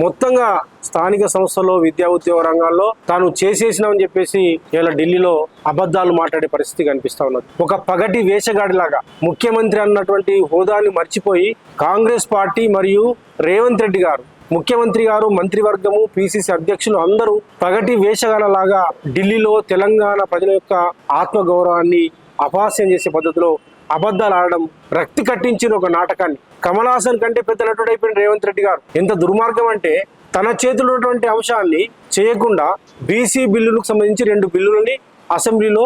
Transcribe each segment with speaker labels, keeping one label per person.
Speaker 1: మొత్తంగా స్థానిక సంస్థలో విద్యా ఉద్యోగ రంగాల్లో తాను చేసేసినామని చెప్పేసి ఇలా ఢిల్లీలో అబద్ధాలు మాట్లాడే పరిస్థితి కనిపిస్తా ఉన్నది. ఒక పగటి వేషగాడిలాగా ముఖ్యమంత్రి అన్నటువంటి హోదాని మర్చిపోయి కాంగ్రెస్ పార్టీ మరియు రేవంత్ రెడ్డి గారు ముఖ్యమంత్రి గారు మంత్రివర్గము పిసిసి అధ్యక్షులు అందరూ పగటి వేషగాలలాగా ఢిల్లీలో తెలంగాణ ప్రజల యొక్క ఆత్మగౌరవాన్ని అపాస్యం చేసే పద్ధతిలో అబద్ధాలు ఆడడం రక్తి కట్టించిన ఒక నాటకాన్ని. కమలాసన్ కంటే పెద్ద నటుడు అయిపోయిన రేవంత్ రెడ్డి గారు. ఎంత దుర్మార్గం అంటే తన చేతిలో ఉన్నటువంటి అంశాన్ని చేయకుండా బీసీ బిల్లులకు సంబంధించి రెండు బిల్లులని అసెంబ్లీలో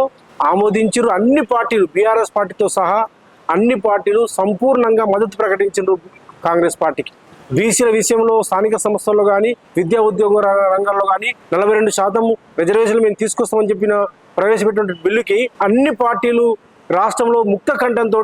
Speaker 1: ఆమోదించారు. అన్ని పార్టీలు బీఆర్ఎస్ పార్టీతో సహా అన్ని పార్టీలు సంపూర్ణంగా మద్దతు ప్రకటించారు కాంగ్రెస్ పార్టీకి. బీసీల విషయంలో స్థానిక సంస్థల్లో కానీ విద్యా ఉద్యోగ రంగాల్లో రంగంలో కానీ నలభై రెండు శాతం రిజర్వేషన్లు మేము తీసుకొస్తామని చెప్పిన ప్రవేశపెట్టిన బిల్లుకి అన్ని పార్టీలు రాష్ట్రంలో ముక్త కంఠంతో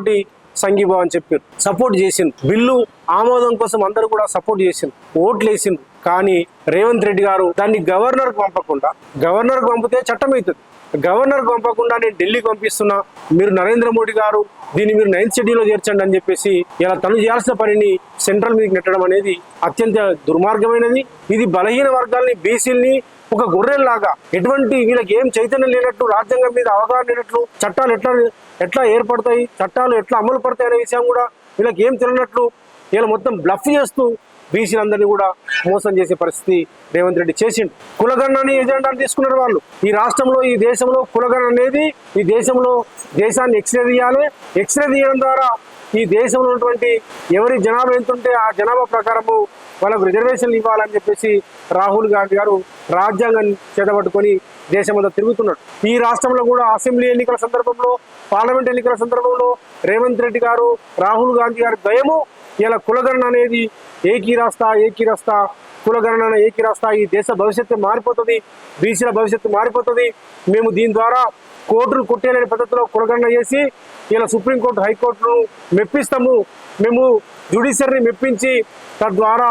Speaker 1: సంఘీభావం చెప్పారు. సపోర్ట్ చేసింది బిల్లు ఆమోదం కోసం అందరూ కూడా సపోర్ట్ చేసింది ఓట్లు వేసింది కానీ రేవంత్ రెడ్డి గారు దాన్ని గవర్నర్కి పంపకుండా గవర్నర్కి పంపితే చట్టం అవుతుంది. గవర్నర్ పంపకుండా నేను ఢిల్లీకి పంపిస్తున్నా మీరు నరేంద్ర మోడీ గారు దీన్ని మీరు నైన్త్ షెడ్యూల్లో చేర్చండి అని చెప్పేసి ఇలా తను చేయాల్సిన పనిని సెంట్రల్ మీదకి నెట్టడం అనేది అత్యంత దుర్మార్గమైనది. ఇది బలహీన వర్గాల్ని బీసీల్ని ఒక గొర్రెల్లాగా ఎటువంటి వీళ్ళకి ఏం చైతన్యం లేనట్లు రాజ్యాంగం మీద అవగాహన లేనట్లు చట్టాలు ఎట్లా ఎట్లా ఏర్పడతాయి చట్టాలు ఎట్లా అమలు పడతాయి అనే విషయం కూడా వీళ్ళకి ఏం తెలియనట్లు వీళ్ళ మొత్తం బ్లఫ్ చేస్తూ బీసీలందరినీ కూడా మోసం చేసే పరిస్థితి రేవంత్ రెడ్డి చేసిండు. కులగణని ఎజెండా తీసుకున్నారు వాళ్ళు. ఈ రాష్ట్రంలో ఈ దేశంలో కులగణ అనేది ఈ దేశంలో దేశాన్ని ఎక్స్రే తీయాలి. ఎక్స్రే తీయడం ద్వారా ఈ దేశంలో ఉన్నటువంటి ఎవరి జనాభా ఎంతుంటే ఆ జనాభా ప్రకారము వాళ్ళకు రిజర్వేషన్లు ఇవ్వాలని చెప్పేసి రాహుల్ గాంధీ గారు రాజ్యాంగం చేతబట్టుకొని దేశమంతా తిరుగుతున్నాడు. ఈ రాష్ట్రంలో కూడా అసెంబ్లీ ఎన్నికల సందర్భంలో పార్లమెంట్ ఎన్నికల సందర్భంలో రేవంత్ రెడ్డి గారు రాహుల్ గాంధీ గారి దయము ఇలా కులగణన అనేది ఏకీ రాస్తా ఏకీ రాస్తా కులగణన ఏకీ రాస్తా ఈ దేశ భవిష్యత్తు మారిపోతుంది బీసీల భవిష్యత్తు మారిపోతుంది. మేము దీని ద్వారా కోర్టులు కొట్టేలేని పద్ధతిలో కులగణన చేసి ఇలా సుప్రీంకోర్టు హైకోర్టును మెప్పిస్తాము. మేము జ్యుడిషియరీని మెప్పించి తద్వారా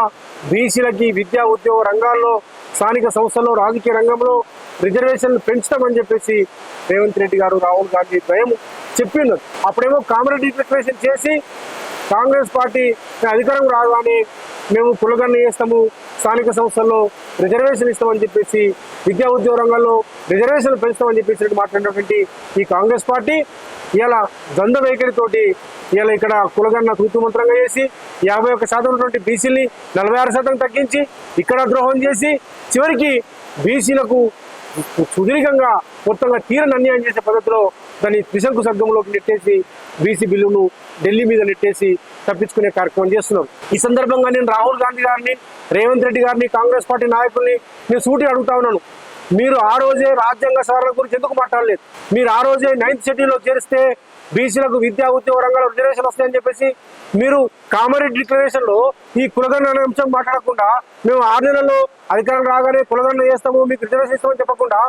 Speaker 1: బీసీలకి విద్యా ఉద్యోగ రంగాల్లో స్థానిక సంస్థల్లో రాజకీయ రంగంలో రిజర్వేషన్లు పెంచుతామని చెప్పేసి రేవంత్ రెడ్డి గారు రాహుల్ గాంధీ భయం చెప్పిండు అప్పుడేమో కామరెడ్డి డిక్లరేషన్ చేసి కాంగ్రెస్ పార్టీ అధికారం రాగానే మేము కులగన్న చేస్తాము స్థానిక సంస్థల్లో రిజర్వేషన్ ఇస్తామని చెప్పేసి విద్యా ఉద్యోగ రంగంలో రిజర్వేషన్లు పెంచుతామని చెప్పేసి మాట్లాడినటువంటి ఈ కాంగ్రెస్ పార్టీ ఇలా ద్వంద్వ వైఖరితోటి ఇలా ఇక్కడ కులగన్న తూతుమంత్రంగా చేసి యాభై ఒక్క శాతం ఉన్నటువంటి బీసీని నలభై ఆరు శాతం తగ్గించి ఇక్కడ ద్రోహం చేసి చివరికి బీసీలకు సుదీర్ఘంగా మొత్తంగా తీరని అన్యాయం చేసే పద్ధతిలో దాన్ని త్రిశంకు సర్గంలోకి నెట్టేసి బీసీ బిల్లును ఢిల్లీ మీద నెట్టేసి తప్పించుకునే కార్యక్రమం చేస్తున్నాం. ఈ సందర్భంగా నేను రాహుల్ గాంధీ గారిని రేవంత్ రెడ్డి గారిని కాంగ్రెస్ పార్టీ నాయకుల్ని నేను సూటి అడుగుతా ఉన్నాను. మీరు ఆ రోజే రాజ్యాంగ సవరణ గురించి ఎందుకు మాట్లాడలేదు? మీరు ఆ రోజే నైన్త్ షెడ్యూల్లో చేరిస్తే బీసీలకు విద్యా ఉద్యోగ రంగంలో రిజర్వేషన్ వస్తాయని చెప్పేసి మీరు కామారెడ్డి డిక్లరేషన్లో ఈ కులగన్న అనే అంశం మాట్లాడకుండా మేము ఆరు నెలల్లో అధికారం రాగానే కులగన్న చేస్తాము మీకు రిజర్వేషన్ ఇస్తామని చెప్పకుండా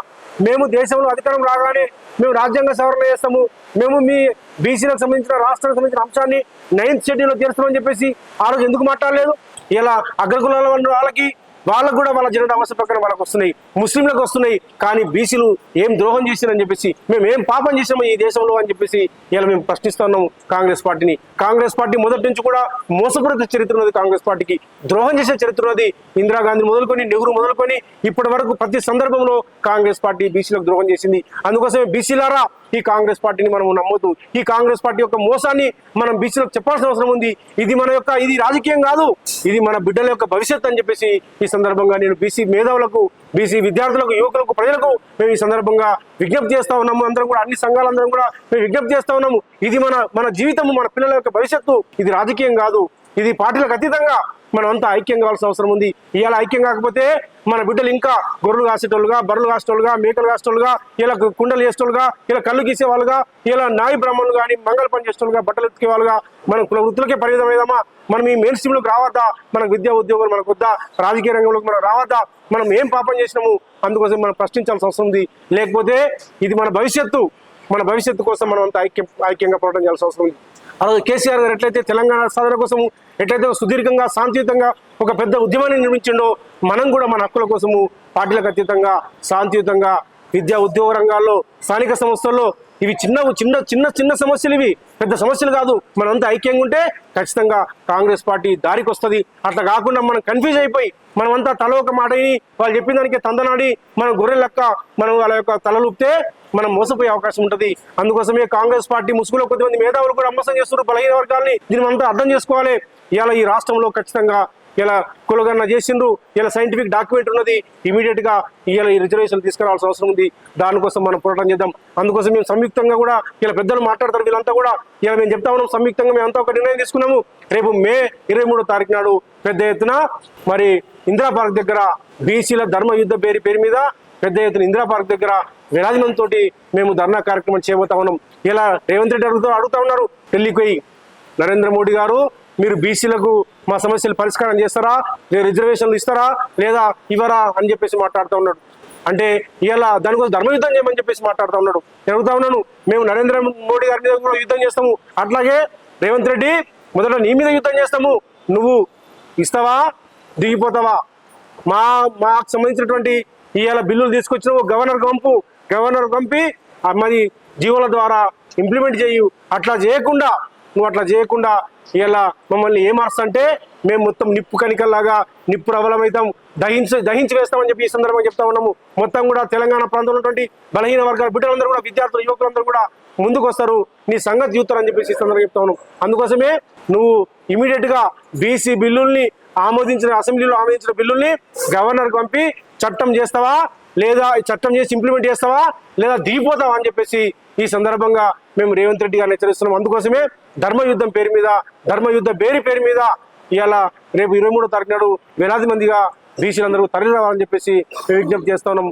Speaker 1: మేము దేశంలో అధికారం రాగానే మేము రాజ్యాంగ సవరణ చేస్తాము మేము మీ బీసీలకు సంబంధించిన రాష్ట్రానికి సంబంధించిన అంశాన్ని నైన్త్ షెడ్యూల్లో చేస్తామని చెప్పేసి ఆ రోజు ఎందుకు మాట్లాడలేదు? ఇలా అగ్రకులాల వాళ్ళకి వాళ్ళకు కూడా వాళ్ళ జనరల్ అవసరం ప్రకారం వాళ్ళకి వస్తున్నాయి. ముస్లింలకు వస్తున్నాయి. కానీ బీసీలు ఏం ద్రోహం చేశారని చెప్పేసి మేము ఏం పాపం చేసాము ఈ దేశంలో అని చెప్పేసి ఇలా మేము ప్రశ్నిస్తున్నాము కాంగ్రెస్ పార్టీని. కాంగ్రెస్ పార్టీ మొదటి నుంచి కూడా మోసపూరిత చరిత్ర ఉన్నది కాంగ్రెస్ పార్టీకి. ద్రోహం చేసే చరిత్ర ఉన్నది ఇందిరాగాంధీ మొదలుకొని నెహ్రూ మొదలుకొని ఇప్పటి వరకు ప్రతి సందర్భంలో కాంగ్రెస్ పార్టీ బీసీలకు ద్రోహం చేసింది. అందుకోసమే బీసీలారా ఈ కాంగ్రెస్ పార్టీని మనం నమ్మొద్దు. ఈ కాంగ్రెస్ పార్టీ యొక్క మోసాన్ని మనం బీసీలకు చెప్పాల్సిన అవసరం ఉంది. ఇది మన యొక్క ఇది రాజకీయం కాదు. ఇది మన బిడ్డల యొక్క భవిష్యత్ అని చెప్పేసి ఈ సందర్భంగా నేను బీసీ మేధావులకు బీసీ విద్యార్థులకు యువకులకు ప్రజలకు మేము ఈ సందర్భంగా విజ్ఞప్తి చేస్తా ఉన్నాము. అందరం కూడా అన్ని సంఘాలందరం కూడా మేము విజ్ఞప్తి చేస్తా ఉన్నాము. ఇది మన మన జీవితము మన పిల్లల యొక్క భవిష్యత్తు. ఇది రాజకీయం కాదు. ఇది పార్టీలకు అతీతంగా మనం అంతా ఐక్యం కావాల్సిన అవసరం ఉంది. ఇవాళ ఐక్యం కాకపోతే మన బిడ్డలు ఇంకా గొర్రెలు కాసేటోళ్ళుగా బర్రెలు కాసేటోళ్ళుగా మేకలు కాసేటోళ్ళుగా ఇలా కుండలు చేసేటోళ్ళుగా ఇలా కళ్ళు గీసే వాళ్ళుగా ఇలా నాయి బ్రాహ్మణులు కానీ మంగళ పని చేసేటోళ్ళుగా బట్టలు ఉతికే వాళ్ళుగా మనం కుల వృత్తులకే పరిమితమైదామా మనం ఈ మెయిన్ స్ట్రీమ్లోకి రావద్దా? మనకు విద్యా ఉద్యోగాలు మనకు వద్దా? రాజకీయ రంగంలోకి మనం రావద్దా? మనం ఏం పాపం చేసినాము? అందుకోసం మనం ప్రశ్నించాల్సిన అవసరం ఉంది. లేకపోతే ఇది మన భవిష్యత్తు. మన భవిష్యత్తు కోసం మనం అంత ఐక్యం ఐక్యంగా పోరాటం చేయాల్సిన అవసరం ఉంది. అలాగే కేసీఆర్ గారు ఎట్లయితే తెలంగాణ సాధన కోసం ఎట్లయితే సుదీర్ఘంగా శాంతియుతంగా ఒక పెద్ద ఉద్యమాన్ని నిర్మించిండో మనం కూడా మన హక్కుల కోసము పార్టీలకు అతీతంగా శాంతియుతంగా విద్యా ఉద్యోగ రంగాల్లో స్థానిక సంస్థల్లో ఇవి చిన్న చిన్న చిన్న చిన్న సమస్యలు ఇవి. పెద్ద సమస్యలు కాదు. మనంతా ఐక్యంగా ఉంటే ఖచ్చితంగా కాంగ్రెస్ పార్టీ దారికి వస్తుంది అట్లా కాకుండా మనం కన్ఫ్యూజ్ అయిపోయి మనమంతా తల ఒక మాట వాళ్ళు చెప్పిన దానికి తందనాడి మనం గొర్రె లెక్క మనం వాళ్ళ యొక్క తలలుపితే మనం మోసపోయే అవకాశం ఉంటుంది. అందుకోసమే కాంగ్రెస్ పార్టీ ముసుగులో కొద్దిమంది మేధావులు కూడా అమ్మసం చేస్తున్నారు బలహీన వర్గాల్ని. దీని అంతా అర్థం చేసుకోవాలి. ఇవాళ ఈ రాష్ట్రంలో ఖచ్చితంగా ఇలా కులగన్న చేసిండ్రు ఇలా సైంటిఫిక్ డాక్యుమెంట్ ఉన్నది ఇమీడియట్గా ఇలా ఈ రిజర్వేషన్ తీసుకురావాల్సిన అవసరం ఉంది. దానికోసం మనం పోరాటం చేద్దాం. అందుకోసం మేము సంయుక్తంగా కూడా ఇలా పెద్దలు మాట్లాడతారు వీళ్ళంతా కూడా ఇలా మేము చెప్తా ఉన్నాం. సంయుక్తంగా మేము అంతా ఒక నిర్ణయం తీసుకున్నాము. రేపు మే ఇరవై మూడో తారీఖు నాడు పెద్ద ఎత్తున మరి ఇందిరా పార్క్ దగ్గర బీసీల ధర్మ యుద్ధ పేరు పేరు మీద పెద్ద ఎత్తున ఇందిరా పార్క్ దగ్గర వేలాది తోటి మేము ధర్నా కార్యక్రమం చేయబోతా ఉన్నాం. ఇలా రేవంత్ రెడ్డి అడుగుతూ అడుగుతా ఉన్నారు ఢిల్లీకి పోయి. నరేంద్ర మోడీ గారు మీరు బీసీలకు మా సమస్యలు పరిష్కారం చేస్తారా? లేదా రిజర్వేషన్లు ఇస్తారా? లేదా ఇవ్వరా? అని చెప్పేసి మాట్లాడుతూ ఉన్నాడు. అంటే ఇలా దానికోసం ధర్మ యుద్ధం చేయమని చెప్పేసి మాట్లాడుతూ ఉన్నాడు. నేను ఉన్నాను. మేము నరేంద్ర మోడీ గారి మీద కూడా యుద్ధం చేస్తాము. అట్లాగే రేవంత్ రెడ్డి మొదట నీ మీద యుద్ధం చేస్తాము. నువ్వు ఇస్తావా? దిగిపోతావా? మా మాకు సంబంధించినటువంటి ఇవాళ బిల్లులు తీసుకొచ్చిన గవర్నర్ పంపు గవర్నర్ పంపి మరి జీవోల ద్వారా ఇంప్లిమెంట్ చేయు. అట్లా చేయకుండా నువ్వు అట్లా చేయకుండా ఇలా మమ్మల్ని ఏమార్స్తంటే మేము మొత్తం నిప్పు కనికల్లాగా నిప్పు రవలమవుతాం దహించి దహించి వేస్తామని చెప్పి ఈ సందర్భంగా చెప్తా ఉన్నాము. మొత్తం కూడా తెలంగాణ ప్రాంతంలో ఉన్నటువంటి బలహీన వర్గాల బిడ్డలందరూ కూడా విద్యార్థులు యువకులందరూ కూడా ముందుకు వస్తారు నీ సంగతి చూస్తారని చెప్పేసి ఈ సందర్భంగా చెప్తా ఉన్నాం అందుకోసమే నువ్వు ఇమీడియట్గా బీసీ బిల్లుల్ని ఆమోదించిన అసెంబ్లీలో ఆమోదించిన బిల్లుల్ని గవర్నర్ పంపి చట్టం చేస్తావా? లేదా ఈ చట్టం చేసి ఇంప్లిమెంట్ చేస్తావా? లేదా దిగిపోతావా అని చెప్పేసి ఈ సందర్భంగా మేము రేవంత్ రెడ్డి గారిని హెచ్చరిస్తున్నాం. అందుకోసమే ధర్మయుద్ధం పేరు మీద ధర్మయుద్ధ బేరి పేరు మీద ఇవాళ రేపు ఇరవై మూడో తారీఖు నాడు వేలాది మందిగా బీసీలందరూ తరలి రావాలని చెప్పేసి విజ్ఞప్తి చేస్తున్నాం